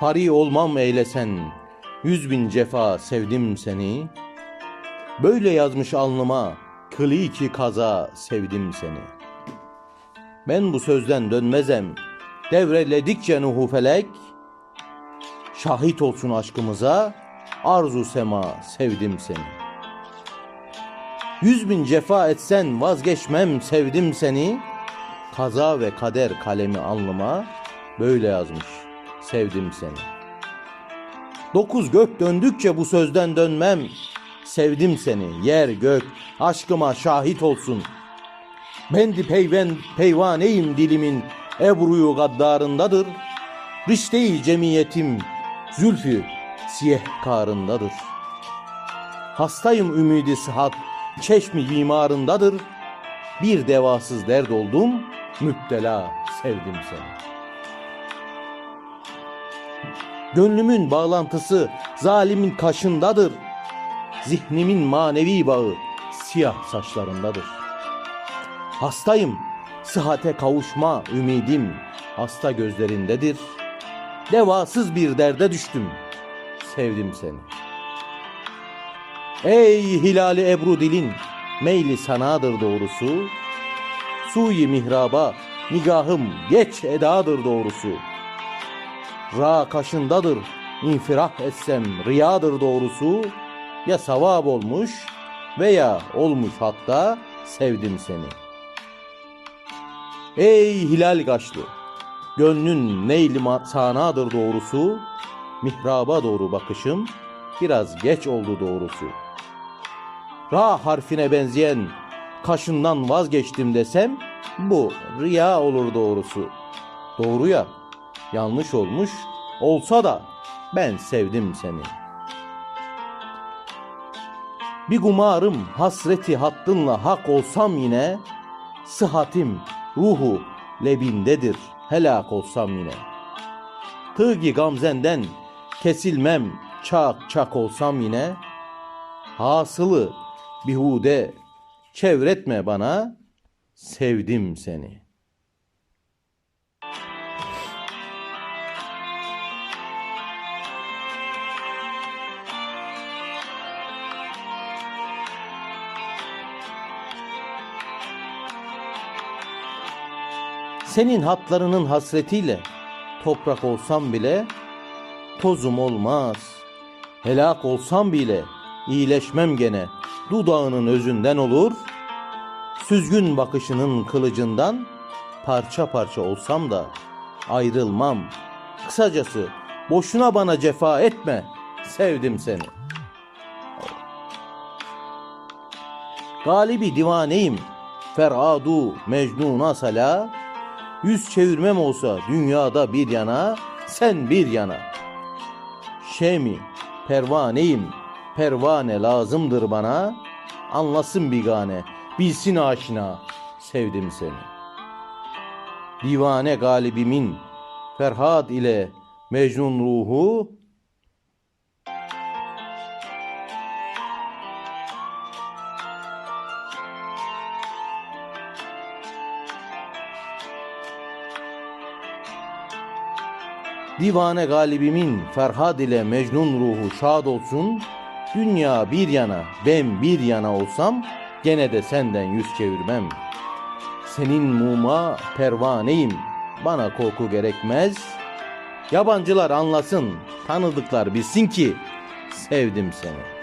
Fari olmam eylesen, yüz bin cefa sevdim seni. Böyle yazmış alnıma, kılı ki kaza sevdim seni. Ben bu sözden dönmezem, devreledikçe nuhu felek, şahit olsun aşkımıza, arzu sema sevdim seni. Yüz bin cefa etsen vazgeçmem sevdim seni. Kaza ve kader kalemi alnıma böyle yazmış sevdim seni. Dokuz gök döndükçe bu sözden dönmem. Sevdim seni yer gök aşkıma şahit olsun. Bendi peyven peyvaneyim dilimin ebruyu gaddarındadır. Rişte-i cemiyetim zülfü siyeh karındadır. Hastayım ümidi sıhhat çeşmi imarındadır. Bir devasız dert oldum, müptela sevdim seni. Gönlümün bağlantısı zalimin kaşındadır. Zihnimin manevi bağı siyah saçlarındadır. Hastayım, sıhhate kavuşma ümidim hasta gözlerindedir. Devasız bir derde düştüm, sevdim seni. Ey hilali ebru dilin, meyli sanadır doğrusu. Suyi mihraba, nigahım geç edadır doğrusu. Ra kaşındadır, infirah etsem riyadır doğrusu. Ya savab olmuş veya olmuş hatta sevdim seni. Ey hilal kaşlı, gönlün neyli sanadır doğrusu. Mihraba doğru bakışım biraz geç oldu doğrusu. Ra harfine benzeyen kaşından vazgeçtim desem bu riya olur doğrusu. Doğru ya yanlış olmuş olsa da ben sevdim seni. Bir gumarım hasreti hattınla hak olsam yine sıhhatim ruhu lebindedir helak olsam yine. Tığgi gamzenden kesilmem çak çak olsam yine hasılı bihude çevretme bana sevdim seni. Senin hatlarının hasretiyle toprak olsam bile tozum olmaz. Helak olsam bile iyileşmem gene dudağının özünden olur. Süzgün bakışının kılıcından parça parça olsam da ayrılmam. Kısacası boşuna bana cefa etme. Sevdim seni. Galibi divaneyim. Feradu Mecnun'a sala. Yüz çevirmem olsa dünyada bir yana, sen bir yana. Şemi, pervaneyim, pervane lazımdır bana. Anlasın bigane, bilsin aşina, sevdim seni. Divane galibimin, Ferhat ile Mecnun ruhu, Divane galibimin Ferhad ile Mecnun ruhu şad olsun. Dünya bir yana, ben bir yana olsam gene de senden yüz çevirmem. Senin muma pervaneyim, bana korku gerekmez. Yabancılar anlasın, tanıdıklar bilsin ki sevdim seni.''